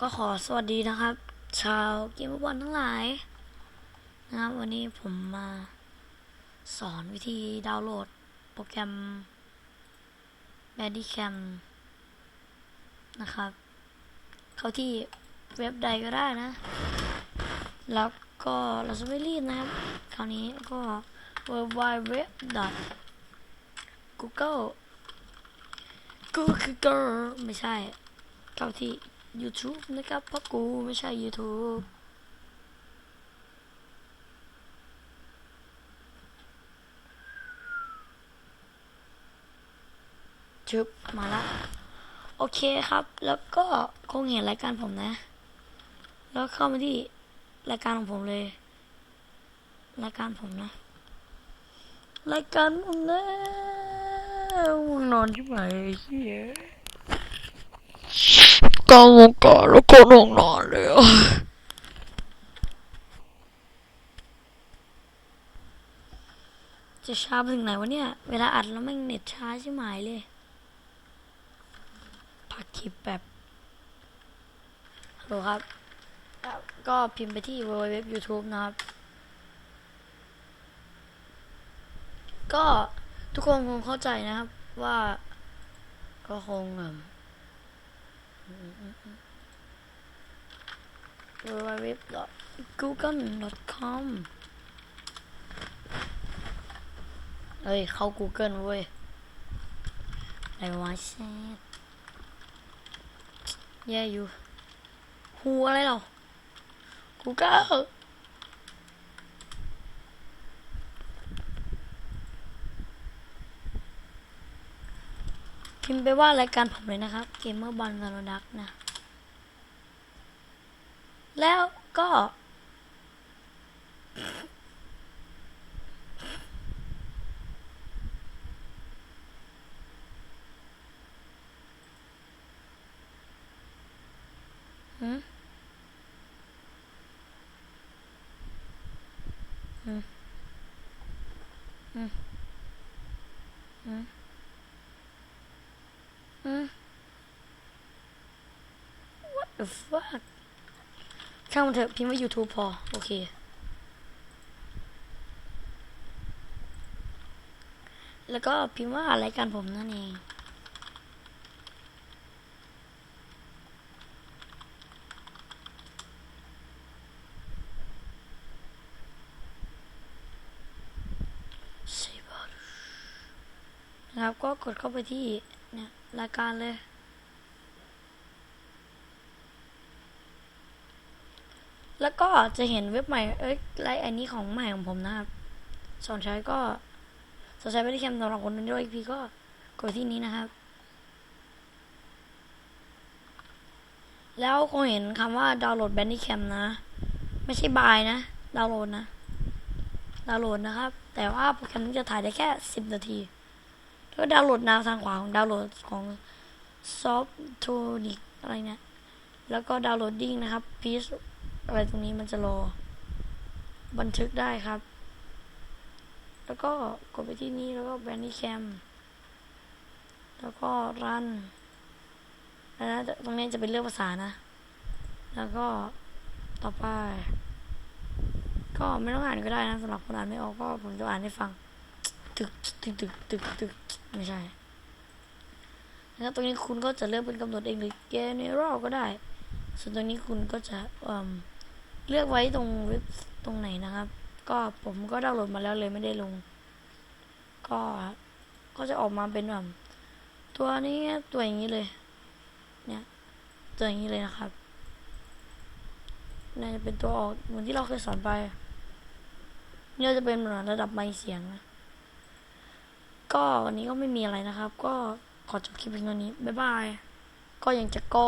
ก็ขอสวัสดีนะครับ ชาวเกมบอลทั้งหลายนะครับวันนี้ผมมาสอนวิธีดาวน์โหลดโปรแกรม b a d d y c a m นะครับ เข้าที่เว็บใดก็ได้นะ แล้วก็เราจะไม่รีบนะครับ คราวนี้ก็ w w w google google ไม่ใช่ เข้าที่ YouTube นะครับ เพราะกูไม่ใช่ YouTube ชึบมาละ โอเคครับ แล้วก็คงเห็นรายการผมนะ แล้วเข้ามาที่รายการของผมเลย รายการผมนะ รายการผมนะง่วงนอนที่ไหนเฮีย กลาวงการแล้วก็นอนอนเลยอะจะช้าไปถึงไหนวะเนี่ย เวลาอัดแล้วแม่งเน็ตช้าใช่ไหมเลยพักคลิปแบบฮัลโหลครับ ก็พิมพ์ไปที่ www youtube นะครับ ก็ทุกคนคงเข้าใจนะครับว่าก็คงแบบ www.google.com เฮ้ย เข้า Google เว้ยอะไรวะแซ่แย่อยู่หูอะไรหรอ Google พิมพ์ไปว่ารายการผมเลยนะครับ เกมเมอร์บอลซาโนดักนะ แล้วก็ หืมหืมหืมหืมหืม what the fuck ช่างมันเถอะพิมพ์ว่า YouTube พอ โอเค แล้วก็พิมพ์ว่ารายการผมนั่นเอง นะครับ ก็กดเข้าไปที่เนี่ยรายการเลย แล้วก็จะเห็นเว็บใหม่ เอ้ยไลน์อันนี้ของใหม่ของผมนะครับ สอนใช้ก็สอนใช้ไม่ได้แคมสำหรับคนด้วยอีพีก็กดที่นี้นะครับ แล้วคงเห็นคำว่าดาวน์โหลดแบนดี้แคมนะ ไม่ใช่บายนะ ดาวน์โหลดนะ ดาวน์โหลดนะครับ แต่ว่าโปรแกรมนี้จะถ่ายได้แค่ 10 นาทีถ้าดาวน์โหลดแนวทางขวาของดาวน์โหลดของ Softonic อะไรเนี่ย แล้วก็ดาวน์โหลดดิ้งนะครับ Peace อะไรตรงนี้มันจะรอ บันทึกได้ครับ แล้วก็กดไปที่นี่แล้วก็แบนนี่แคม แล้วก็รันแล้วนะตรงนี้จะเป็นเรื่องภาษานะ แล้วก็ต่อไป ก็ไม่ต้องอ่านก็ได้นะสำหรับคนอ่านไม่ออกก็ผมจะอ่านให้ฟัง ตึกตึกตึกตึกตึกไม่ใช่แล้วตรงนี้คุณก็จะเลือกเป็นกำหนดเองหรือเกเนอรัลก็ได้ ส่วนตรงนี้คุณก็จะอิ่ม เลือกไว้ตรงเว็บตรงไหนนะครับ ก็ผมก็ดาวน์โหลดมาแล้วเลยไม่ได้ลง ก็ก็จะออกมาเป็นแบบตัวนี้ตัวอย่างนี้เลย เนี่ยตัวอย่างนี้เลยนะครับน่าจะเป็นตัวออกเหมือนที่เราเคยสอนไปเนี่ยจะเป็นเหมือนระดับไมค์เสียงนะก็วันนี้ก็ไม่มีอะไรนะครับ ก็ขอจบคลิปเพียงเท่านี้บ๊ายบายก็ยังจะก็